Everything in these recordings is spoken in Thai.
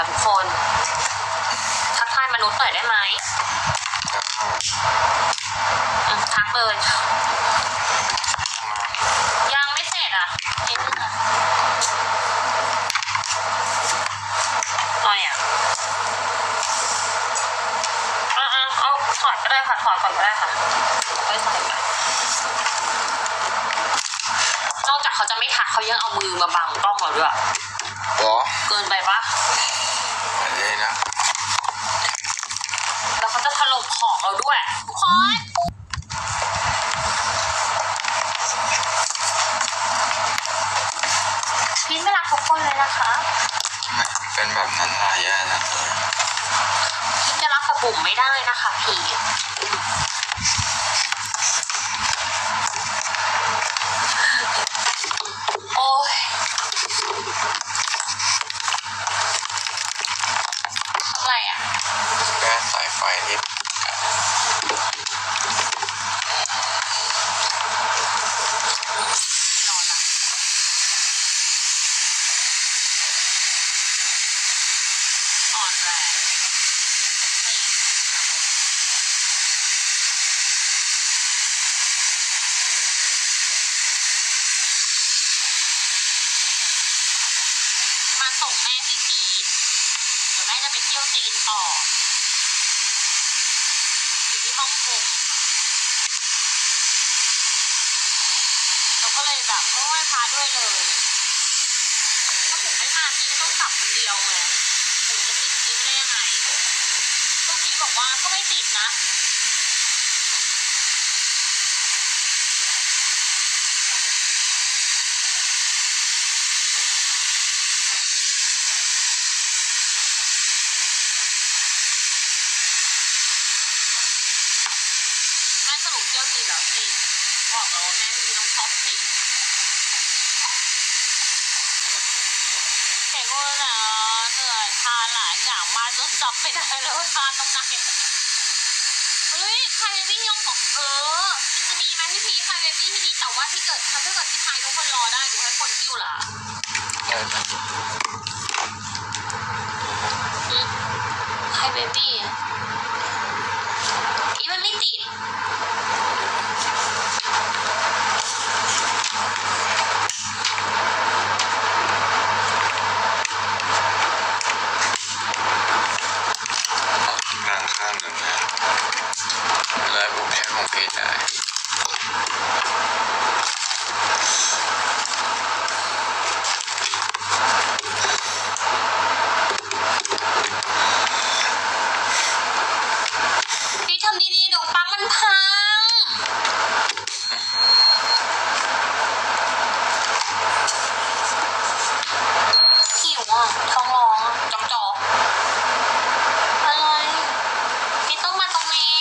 ค่ะทุกคน ทักทายมนุษย์หน่อยได้ไหมอืมทักเลย ยังไม่เสร็จอะนิดนึงอะหน่อยอะอะอะเอาถอดก็ได้ค่ะถอดก่อนก็ได้ค่ะไม่ใส่ไปนอกจากเขาจะไม่ทักเขายังเอามือมาบังกล้องเราด้วยหรอ เกินไปปะ อะไรนะ แล้วเขาจะ ถล่มของเราด้วยทุกคนพีทไม่รักทุกคนเลยนะคะทำไมเป็นแบบนั้นล่ะแย่นะพีทจะรักกับบุ๋มไม่ได้นะคะพี ส่งแม่ที่พีทเดี๋ยวแม่จะไปเที่ยวจีนต่ออยู่ที่ฮ่องกงเราก็เลยแบบโอ้ยพาด้วยเลย ถ้าผมไม่มาทีก็ต้องกลับคนเดียวไงผมจะทิ้งทีไม่ได้ยังไงทุกทีบอกว่าก็ไม่ติดนะ แม่สรุป เที่ยวจีนเหรอจีนบอกเราว่าแม่ไม่ต้องชอบจีนเด็กคนน่ะเหนื่อยทานหลายอย่างมาจนจำไม่ได้แล้วว่าทานตรงไหนเฮ้ยใครเบบี้ยงบอกเออมันจะมีไหมพี่พีใครเบบี้ที่นี่แต่ว่าที่เกิดถ้าเกิดที่ไทยทุกคนรอได้หนูให้คนคิวล่ะเออใครเบบี้อีมันไม่ติด ใช้ของเพจได้ พี่ทำดีๆเดี๋ยวปังมันพัง หิวอะ ท้องร้องอะจอกจอกอะไร พี่ต้องมาตรงนี้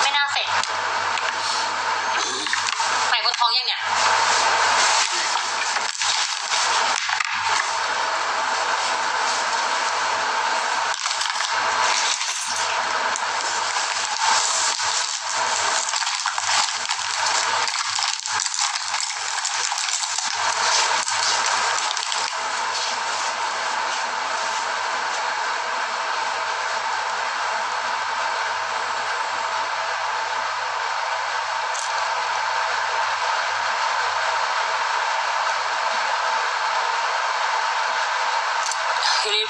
ไม่น่าเสร็จไหนก็ท้องยังเนี่ย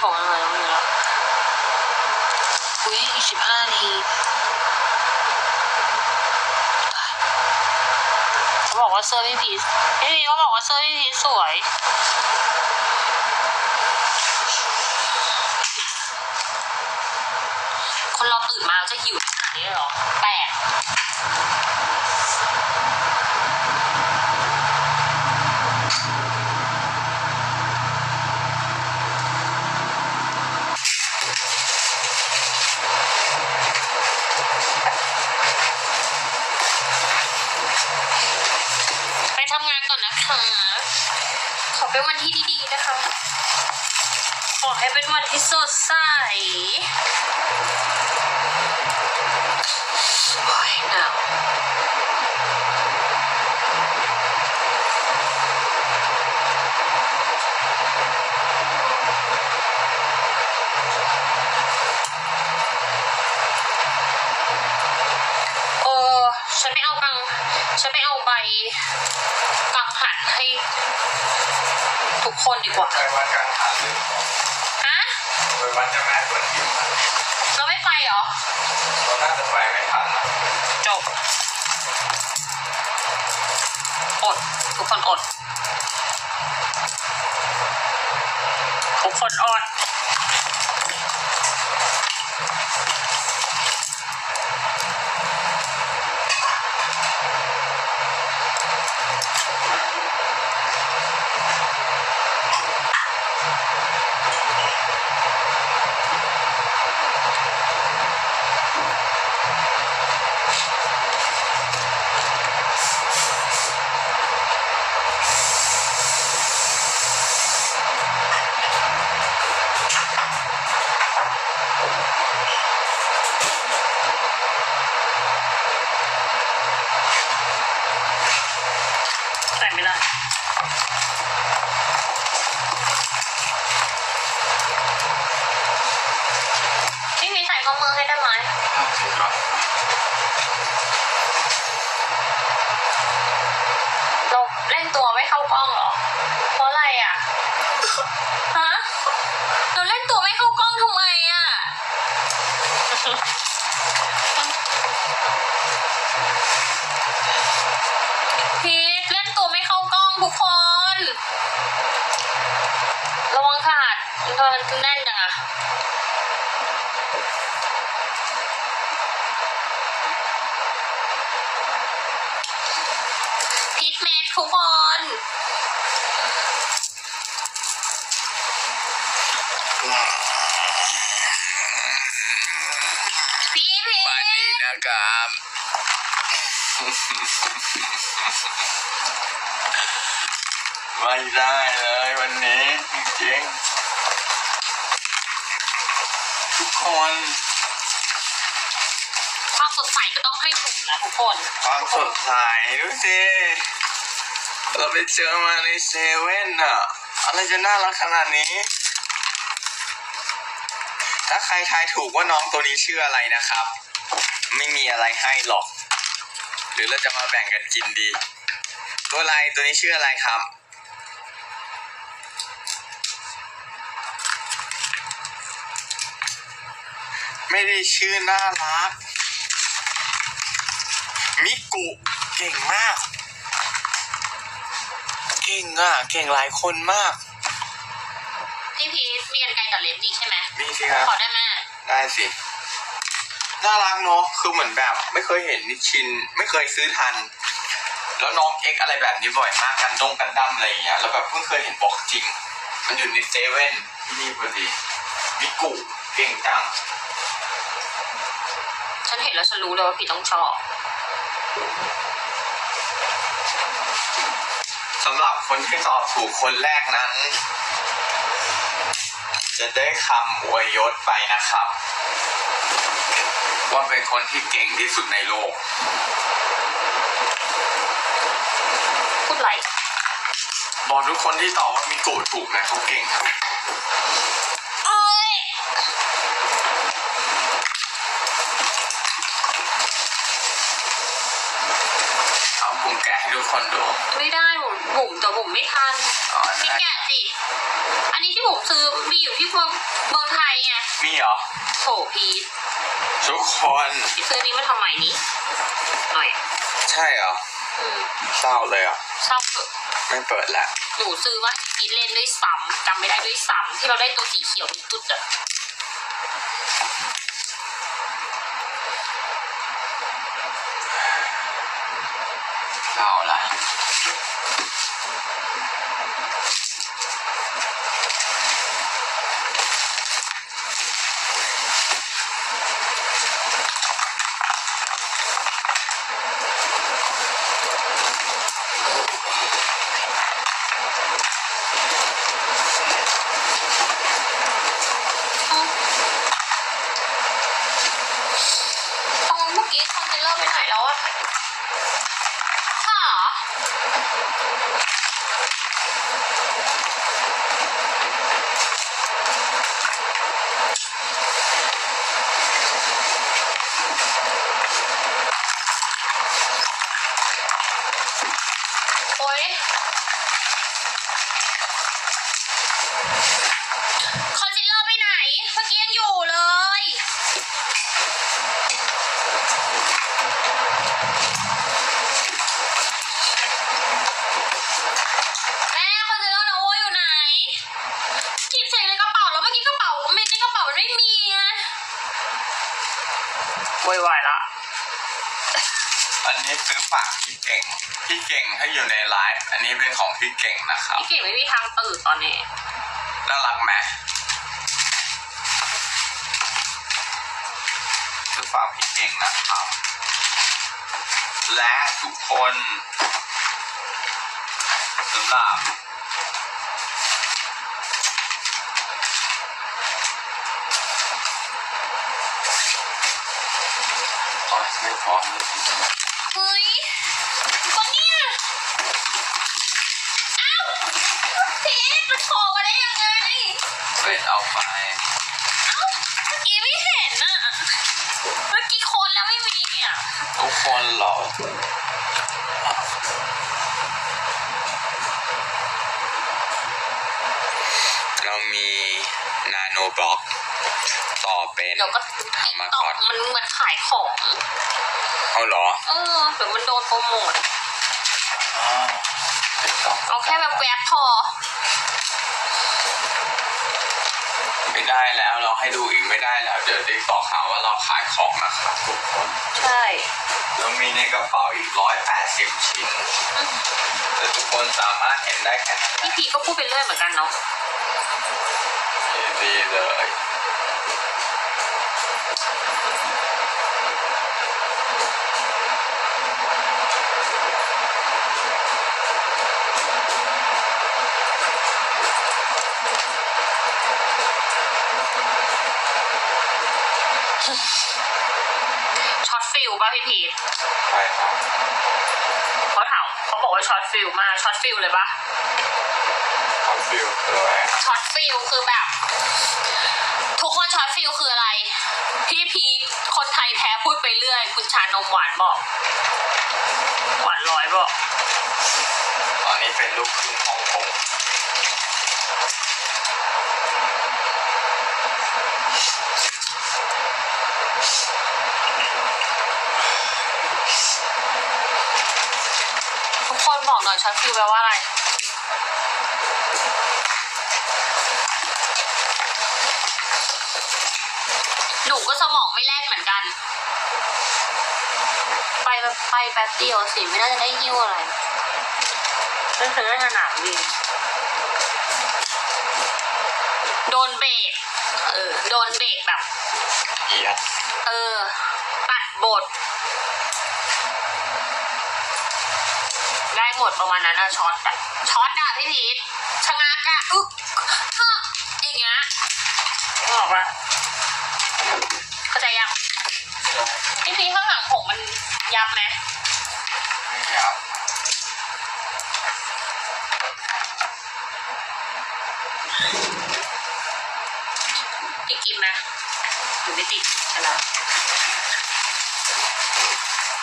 ทีนี้ผมอะไรตรงนี้แล้วอุ้ยอีกสิบห้านาทีเขาบอกว่าเสื้อพี่พีชพี่พีชเขาบอกว่าเสื้อพี่พีชสวยคนเราตื่นมาจะหิวขนาดนี้เลยเหรอแปลก ขอเป็นวันที่ดีๆนะคะ ขอให้เป็นวันที่สดใสโอ้ยหนาวฉันไม่เอากัง ฉันไม่เอาใบกังหัน ให้ทุกคนดีกว่าไปวัดกลางหันหรือฮะไปวัดเจะแม่กวนอิมอะเราไม่ไปเหรอเราน่าจะไปไม่ทันอะจบอดทุกคนอดทุกคนอด พี่พีสวัสดีทนะครับ ไม่ได้เลยวันนี้ จริงๆทุกคนความสดใสก็ต้องให้ผมนะทุกคนความสดใสดูสิเราไปเจอมาในเซเว่นอะอะไรจะน่ารักขนาดนี้ ถ้าใครทายถูกว่าน้องตัวนี้ชื่ออะไรนะครับ ไม่มีอะไรให้หรอก หรือเราจะมาแบ่งกันกินดี ตัวอะไรตัวนี้ชื่ออะไรครับ ไม่ได้ชื่อน่ารัก มิกุเก่งมาก เก่งอะ เก่งหลายคนมาก พี่พีทมีกันไกลตัดเล็บนี่ใช่ไหมมีสิครับ ขอได้ไหมได้สิ น่ารักเนาะ คือเหมือนแบบ ไม่เคยเห็นนิชิน ไม่เคยซื้อทัน แล้วน้องเอ็กอะไรแบบนี้บ่อยมากกันดงกันดั้มอะไรอย่างเงี้ย แล้วแบบเพิ่งเคยเห็นบอกจริง มันอยู่ในเซเว่นที่นี่พอดีมิกุเก่งจัง ฉันเห็นแล้วฉันรู้เลยว่าพี่ต้องชอบสำหรับคนที่ตอบถูกคนแรกนั้น จะได้คำอวยยศไปนะครับ ว่าเป็นคนที่เก่งที่สุดในโลก พูดไรบอกทุกคนที่ตอบว่ามิโกะถูกนะเขาเก่งครับ เอ้ย เอา ผมแกะให้ทุกคนดู ไม่ได้ผมผมแต่ผมไม่ทันอ๋อ พี่ได้แกะสิ อันนี้ที่ผมซื้อมีอยู่ที่เมืองเมืองไทยไงมีเหรอ โถพีททุกคน พี่ซื้อนี้มาทำไมนี้หน่อยใช่เหรอ อืมเศร้าเลยเหรอะเศร้าเถอะไม่เปิดแล้วหนูซื้อมาให้พีทเล่นด้วยซ้ำจำไม่ได้ด้วยซ้ำที่เราได้ตัวสีเขียวตุ๊ด 到了。กี้คอนซีลเลอร์ไปไหนแล้วอะ พี่เก่งให้อยู่ในไลฟ์อันนี้เป็นของพี่เก่งนะครับ พี่เก่งไม่มีทางตื่นตอนนี้ น่ารักไหมซื้อฝากพี่เก่งนะครับ และทุกคนสำหรับโอ๊ยไม่พอเฮ้ย บล็อก ต่อเป็นเดี๋ยวก็เอามาตอก่อบนมันเหมือนขายของ เอาเหรอเออเดี๋ยวมันโดนโปรโมทอ๋อต่อเอาแค่แบบแวบพอ ไม่ได้แล้ว เราให้ดูอีกไม่ได้แล้ว เดี๋ยวได้ต่อข่าวว่าเราขายของนะครับทุกคนใช่ เรามีในกระเป๋าอีกร้อยแปดสิบชิ้นแต่ทุกคนสามารถเห็นได้แค่นั้นแหพี่ละพีก็พูดไปเรื่อยเหมือนกันเนาะดีเลย ช็อตฟิลป่ะพี่พีทใช่ครับเขาถามเขาบอกว่าช็อตฟิลมากช็อตฟิลเลยปะคอนฟิลเลยช็อตฟิลคือแบบ ทุกคนช็อตฟิลคืออะไร พี่พีทคนไทยแท้พูดไปเรื่อย คุณชานมหวานบอก หวานร้อยบอก ตอนนี้เป็นลูกครึ่งฮ่องกง ทุก คนบอกหน่อยช็อตฟิลแปลว่าอะไร หนูก็สมองไม่แล่นเหมือนกัน ไปแบบไปแป๊บเดียวสิ ไม่น่าจะได้หิ้วอะไรก็คือสนามบินโดนเบรกเออ โดนเบรกแบบ เอียดเออ ตัดบทได้ หมดประมาณนั้นอะช็อตอะช็อตอะพี่พีทชะงักอะอึกฮะอย่างเงี้ยบอกว่าเข้าใจยังพี่พีทข้างหลังผมมันยับไหมครับติดกินไหมหรือไม่ติดอะไรเ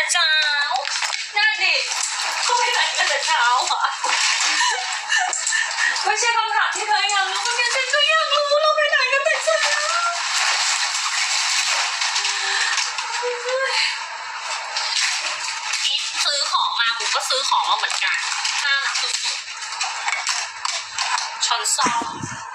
แต่เช้า นั่นดิเขาไปไหนกันแต่เช้าอะไม่ใช่คำถามที่เธออยากรู้เหมือนกันฉันก็อยากรู้เราไปไหนกันแต่เช้าพีทซื้อของมาบุกก็ซื้อของมาเหมือนกันน่ารักสุดๆช้อนซอม